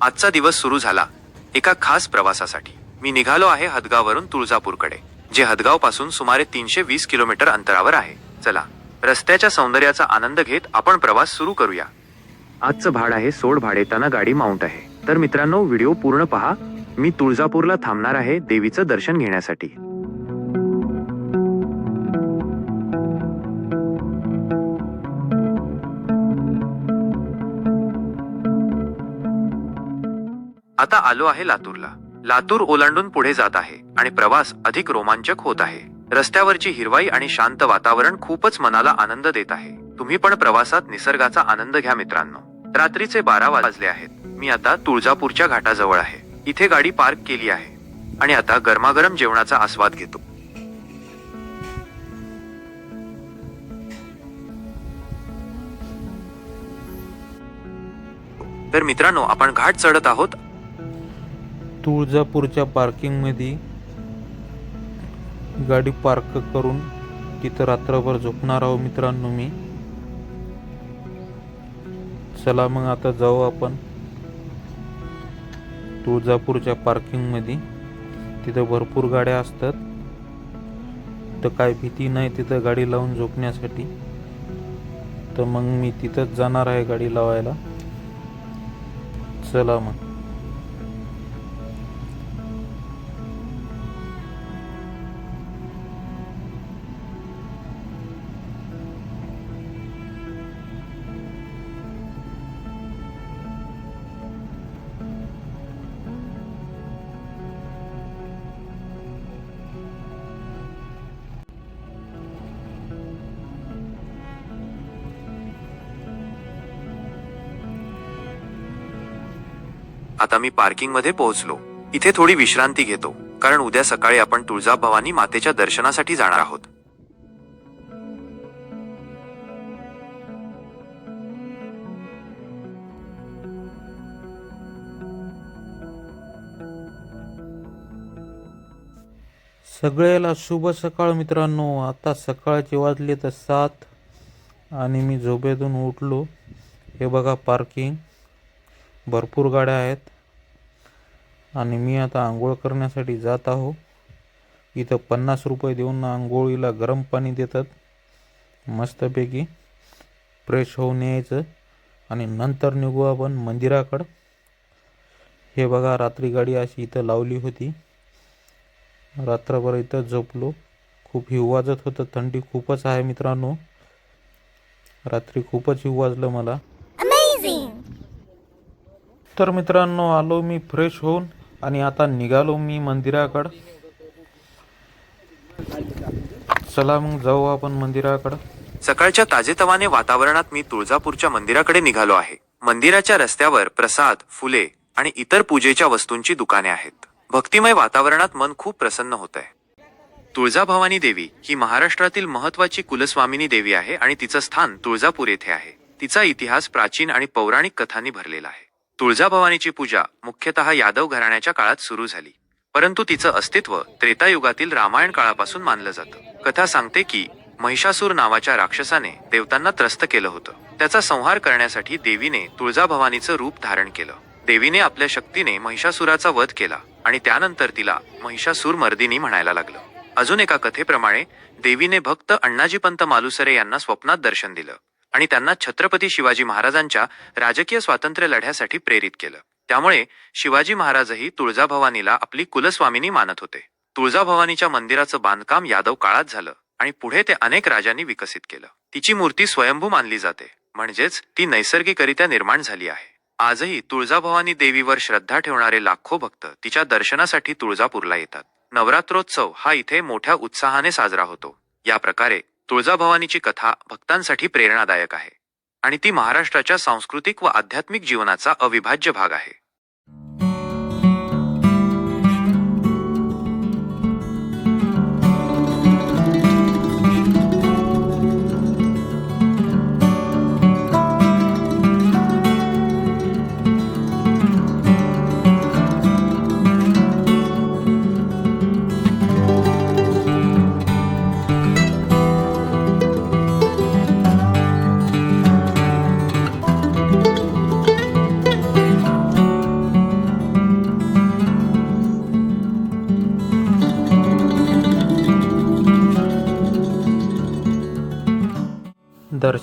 आजचा दिवस सुरू झाला एका खास प्रवासासाठी. मी निघालो आहे हदगाववरून तुळजापूरकडे जे हदगावपासून सुमारे तीनशे वीस किलोमीटर अंतरावर आहे. चला रस्त्याच्या सौंदर्याचा आनंद घेत आपण प्रवास सुरू करूया. आजचं भाड आहे सोड भाडेताना गाडी माउंट आहे. तर मित्रांनो व्हिडिओ पूर्ण पहा. मी तुळजापूरला थांबणार आहे देवीचं दर्शन घेण्यासाठी. आता आलो आहे लातूरला. लातूर ओलांडून पुढे जात आहे आणि प्रवास अधिक रोमांचक होत आहे. रस्त्यावरची हिरवाई आणि शांत वातावरण खूपच मनाला आनंद देत आहे. तुम्ही पण प्रवासात निसर्गाचा आनंद घ्या मित्रांनो. रात्रीचे बारा वाजले आहेत. मी आता तुळजापूरच्या घाटाजवळ आहे. इथे गाडी पार्क केली आहे. आणि आता गरमागरम जेवणाचा आस्वाद घेतो. तर मित्रांनो आपण घाट चढत आहोत. तुळजापूरच्या पार्किंगमध्ये गाडी पार्क करून तिथं रात्रभर झोपणार आहो मित्रांनो मी. चला मग आता जाऊ आपण तुळजापूरच्या पार्किंगमध्ये. तिथं भरपूर गाड्या असतात. तर काय भीती नाही तिथं गाडी लावून झोपण्यासाठी. तर मग मी तिथंच जाणार आहे गाडी लावायला. चला मग. आता मी पार्किंगमध्ये पोहोचलो. इथे थोडी विश्रांती घेतो कारण उद्या सकाळी आपण तुळजाभवानी मातेच्या दर्शनासाठी जाणार आहोत. सगळ्याला शुभ सकाळ मित्रांनो. आता सकाळचे वाजले तर सात आणि मी झोपेतून उठलो. हे बघा पार्किंग भरपूर गाड्या आहेत. आणि मी आता आंघोळ करण्यासाठी जात आहो. इथं पन्नास रुपये देऊन आंघोळीला गरम पाणी देतात. मस्तपैकी फ्रेश होऊन यायचं. आणि नंतर निघू आपण मंदिराकडं. हे बघा रात्री गाडी अशी इथं लावली होती. रात्रभर इथं झोपलो. खूप हिवाजत होतं. थंडी खूपच आहे मित्रांनो. रात्री खूपच हिवाजलं मला. तर मित्रांनो आलो मी फ्रेश होऊन आणि आता निघालो मी मंदिराकडं. चला मग जाऊ आपण मंदिराकडं. सकाळच्या ताजेतवाने वातावरणात मी तुळजापूरच्या मंदिराकडे निघालो आहे. मंदिराच्या रस्त्यावर प्रसाद फुले आणि इतर पूजेच्या वस्तूंची दुकाने आहेत. भक्तिमय वातावरणात मन खूप प्रसन्न होत आहे तुळजाभवानी देवी ही महाराष्ट्रातील महत्वाची कुलस्वामिनी देवी आहे आणि तिचं स्थान तुळजापूर येथे आहे. तिचा इतिहास प्राचीन आणि पौराणिक कथांनी भरलेला आहे. तुळजाभवानीची पूजा मुख्यतः यादव घराण्याच्या काळात सुरू झाली. परंतु तिचं अस्तित्व त्रेतायुगातील रामायण काळापासून मानलं जातं. कथा सांगते की महिषासूर नावाच्या राक्षसाने देवतांना त्रस्त केलं होतं. त्याचा संहार करण्यासाठी देवीने तुळजाभवानीचं रूप धारण केलं. देवीने आपल्या शक्तीने महिषासुराचा वध केला आणि त्यानंतर तिला महिषासूर मर्दिनी म्हणायला लागलं. अजून एका कथेप्रमाणे देवीने भक्त अण्णाजीपंत मालुसरे यांना स्वप्नात दर्शन दिलं. आणि त्यांना छत्रपती शिवाजी महाराजांच्या राजकीय स्वातंत्र्य लढ्यासाठी प्रेरित केलं. त्यामुळे शिवाजी महाराजही तुळजाभवानीला आपली कुलस्वामिनी मानत होते. तुळजाभवानीच्या मंदिराचं बांधकाम यादव काळात झालं आणि पुढे ते अनेक राजांनी विकसित केलं. तिची मूर्ती स्वयंभू मानली जाते. म्हणजेच ती नैसर्गिकरित्या निर्माण झाली आहे. आजही तुळजाभवानी देवीवर श्रद्धा ठेवणारे लाखो भक्त तिच्या दर्शनासाठी तुळजापूरला येतात. नवरात्रोत्सव हा इथे मोठ्या उत्साहाने साजरा होतो. या प्रकारे तुळजाभवानीची कथा भक्तांसाठी प्रेरणादायक आहे आणि ती महाराष्ट्राच्या सांस्कृतिक व आध्यात्मिक जीवनाचा अविभाज्य भाग आहे.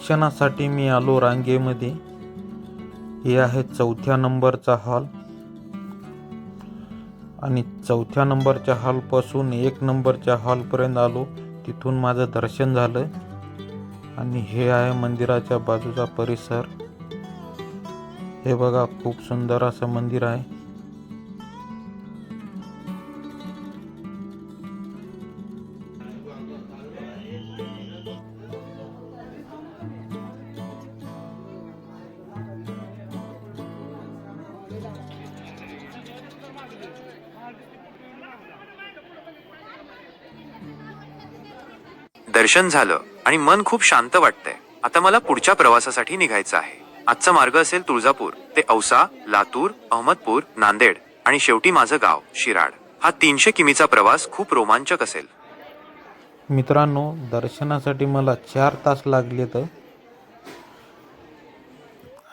दर्शनासाठी मी आलो रांगेमध्ये. हे आहे चौथ्या नंबरचा हॉल. आणि चौथ्या नंबरच्या हॉलपासून एक नंबरच्या हॉलपर्यंत आलो. तिथून माझं दर्शन झालं. आणि हे आहे मंदिराच्या बाजूचा परिसर. हे बघा खूप सुंदर असं मंदिर आहे. दर्शन झालं आणि मन खूप शांत वाटतंय. आता मला पुढच्या प्रवासासाठी निघायचं आहे. आजचा मार्ग असेल तुळजापूर ते औसा लातूर अहमदपूर नांदेड आणि शेवटी माझं गाव शिराड हा तीनशे किमीचा प्रवास खूप रोमांचक असेल. मित्रांनो दर्शनासाठी मला चार तास लागले तर.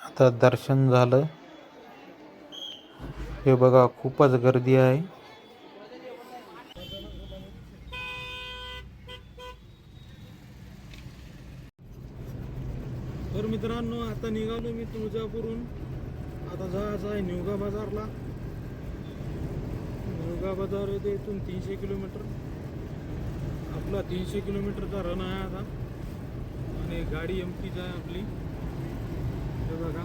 आता दर्शन झालं. हे बघा खूपच गर्दी आहे तर आत्ता आता निघालो मी तुळजापूरून आता जायचं आहे निवगा बाजारला. निवगा बाजार येते इथून तीनशे किलोमीटर. आपला तीनशे किलोमीटरचा रन आहे आता. आणि गाडी एमटीच आहे आपली. हे बघा.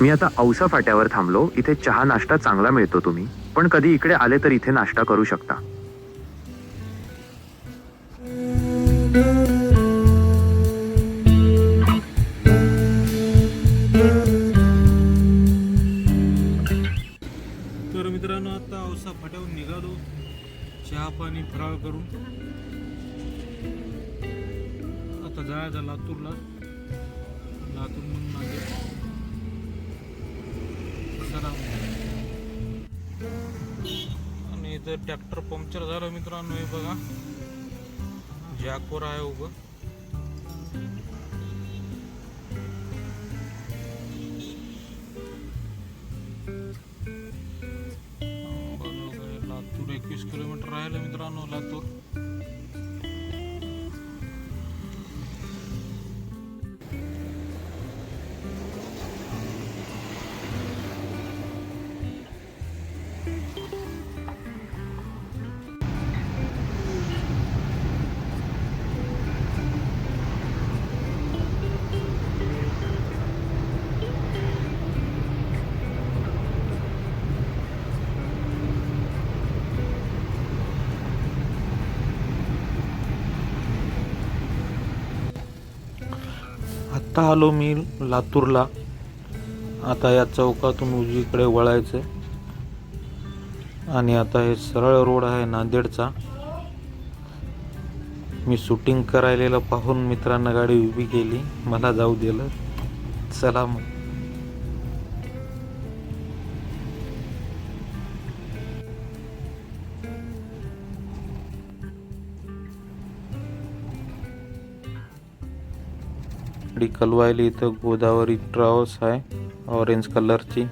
मी आता औसा फाट्यावर थांबलो. इथे चहा नाश्ता चांगला मिळतो तुम्ही. पण कधी इकडे आले तर इथे नाश्ता करू शकता. तर मित्रांनो आता औसा फाट्यावर निघालो. चहा पाणी फराळ करून. आता जायचं लातूरला. लातूर म्हणून मागे. आणि इथं ट्रॅक्टर पंक्चर झालं मित्रांनो हे बघा. जॅकवर आहे उभं लातूर एकवीस किलोमीटर राहिलं मित्रांनो लातूर. आत्ता आलो मी लातूरला. आता या चौकातून उजवीकडे वळायचं आणि आता हे सरळ रोड आहे नांदेडचा. मी शूटिंग करायलेलं पाहून मित्रांना गाडी उभी केली. मला जाऊ दिलं. चला मग. गाडी कलवायली इथं गोदावरी ट्रॅव्हल्स आहे ऑरेंज कलरची.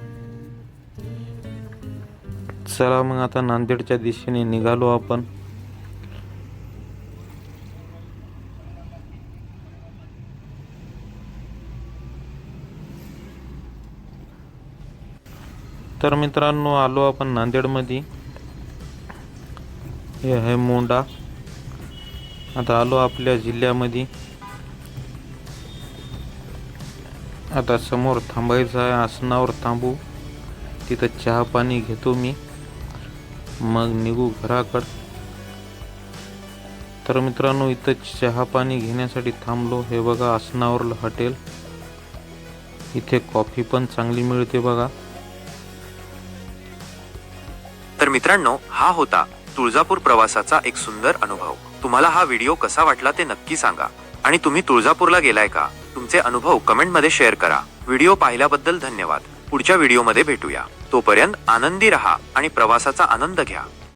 चला मग आता नांदेडच्या दिशेने निघालो आपण. तर मित्रांनो आलो आपण नांदेडमध्ये. हे आहे मोंडा आता आलो आपल्या जिल्ह्यामध्ये. आता समोर थांबायचं आहे आसनावर थांबू. तिथं चहा पाणी घेतो मी. मग निघू घराकड. तर मित्रांनो इथं चहा पाणी घेण्यासाठी थांबलो. हे बघा आसनावरलं हॉटेल. इथे कॉफी पण चांगली मिळते बघा. तर मित्रांनो हा होता तुळजापूर प्रवासाचा एक सुंदर अनुभव. तुम्हाला हा व्हिडिओ कसा वाटला ते नक्की सांगा. आणि तुम्ही तुळजापूरला गेलाय का? तुमचे अनुभव कमेंटमध्ये शेअर करा. व्हिडिओ पाहिल्याबद्दल धन्यवाद. पुढच्या व्हिडिओमध्ये भेटूया. तोपर्यंत आनंदी रहा आणि प्रवासाचा आनंद घ्या.